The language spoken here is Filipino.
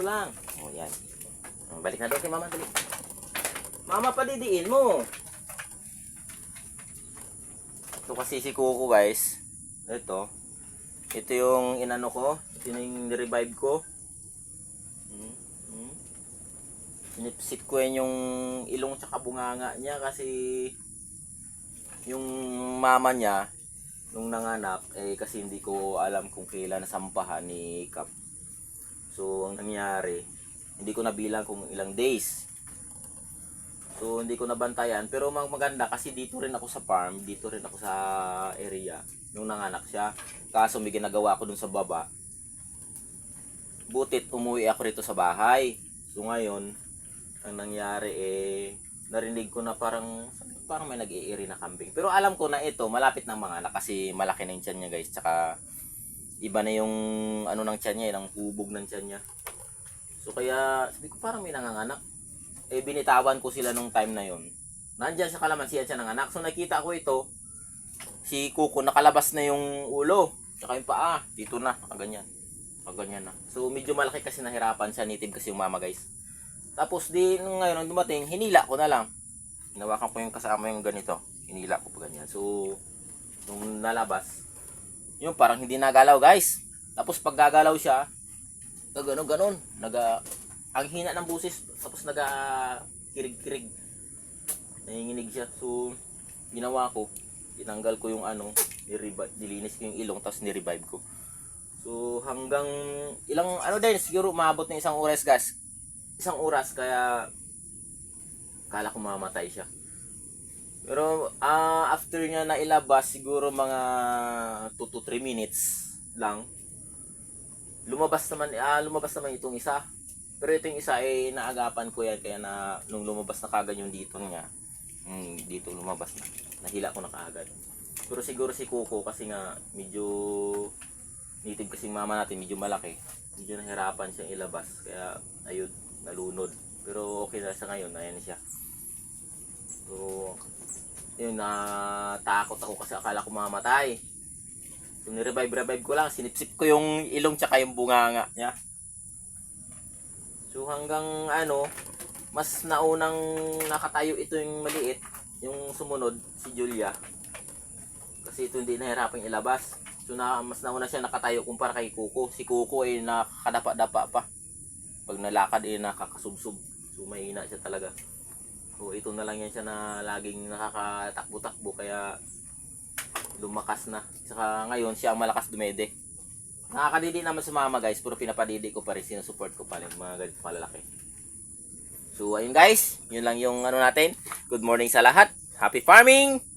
Ganito lang. O, yan. O, Balik na doon kay mama. Dali. Mama, padidiin mo. Ito kasi si Kuko guys. Ito. Ito yung inano ko. Ito yung revive ko. Hmm. Hmm. Sinipsip ko yan yung ilong tsaka bunganga niya kasi yung mama niya nung nanganak eh kasi hindi ko alam kung kailan nasampahan ni Kap. So ang nangyari, hindi ko nabilang kung ilang days. So hindi ko nabantayan pero mag maganda kasi dito rin ako sa farm, dito rin ako sa area nung nanganak siya. Kaso may ginagawa ko dun sa baba. Butit umuwi ako rito sa bahay. So ngayon, ang nangyari eh narinig ko na parang parang may nag-iiri na kambing. Pero alam ko na ito, malapit ng mga anak kasi malaki na yung niya guys. Tsaka iba na yung ano ng tiyan niya, yung hubog ng tiyan niya. So kaya sabi ko parang may nanganganak. Eh binitawan ko sila nung time na yon. Nandyan sa kalamansiyan siya nanganak. So nakita ko ito, si Kuko nakalabas na yung ulo. Tsaka yung paa, dito na, nakaganyan. Nakaganyan na. So medyo malaki kasi nahirapan siya, native kasi yung mama guys. Tapos di ngayon nung dumating, hinila ko na lang. Hinawakan ko yung kasama yung ganito. Hinila ko pa ganyan. So nung nalabas, yung parang hindi nagalaw guys. Tapos pag gagalaw siya, gano'n ganon. Naga, ang hina ng busis, tapos naga kirig-kirig. Nanginginig siya. So, ginawa ko, tinanggal ko yung ano, nilinis ko yung ilong, tapos nirevive ko. So, hanggang ilang, ano din, siguro maabot ng isang oras guys. Isang oras, kaya kala ko mamatay siya. Pero ah, after niya na ilabas, siguro mga 2 to 3 minutes lang. Lumabas naman, ah, lumabas naman itong isa. Pero itong isa ay naagapan ko yan kaya na nung lumabas na kagad yung dito niya. Mm, dito lumabas na. Nahila ko na kaagad. Pero siguro si Coco kasi nga medyo native kasi mama natin medyo malaki. Medyo nahirapan siyang ilabas kaya ayun nalunod. Pero okay na sa ngayon, ayan siya. So, yun, natakot ako kasi akala ko mamatay. So, nirevive-revive ko lang, sinipsip ko yung ilong tsaka yung bunganga niya. So, hanggang ano, mas naunang nakatayo ito yung maliit, yung sumunod, si Julia. Kasi ito hindi nahirapan ilabas. So, na, mas nauna siya nakatayo kumpara kay Kuko. Si Kuko ay nakakadapa-dapa pa. Pag nalakad ay nakakasubsob. So, mahina siya talaga. So ito na lang yan siya na laging nakakatakbo-takbo kaya lumakas na. Saka ngayon siya ang malakas dumede. Nakakadidi naman sa mama guys, pero pinapadidi ko pa rin, sinusupport ko pa rin mga ganito malalaki. So ayun guys, yun lang yung ano natin. Good morning sa lahat. Happy farming!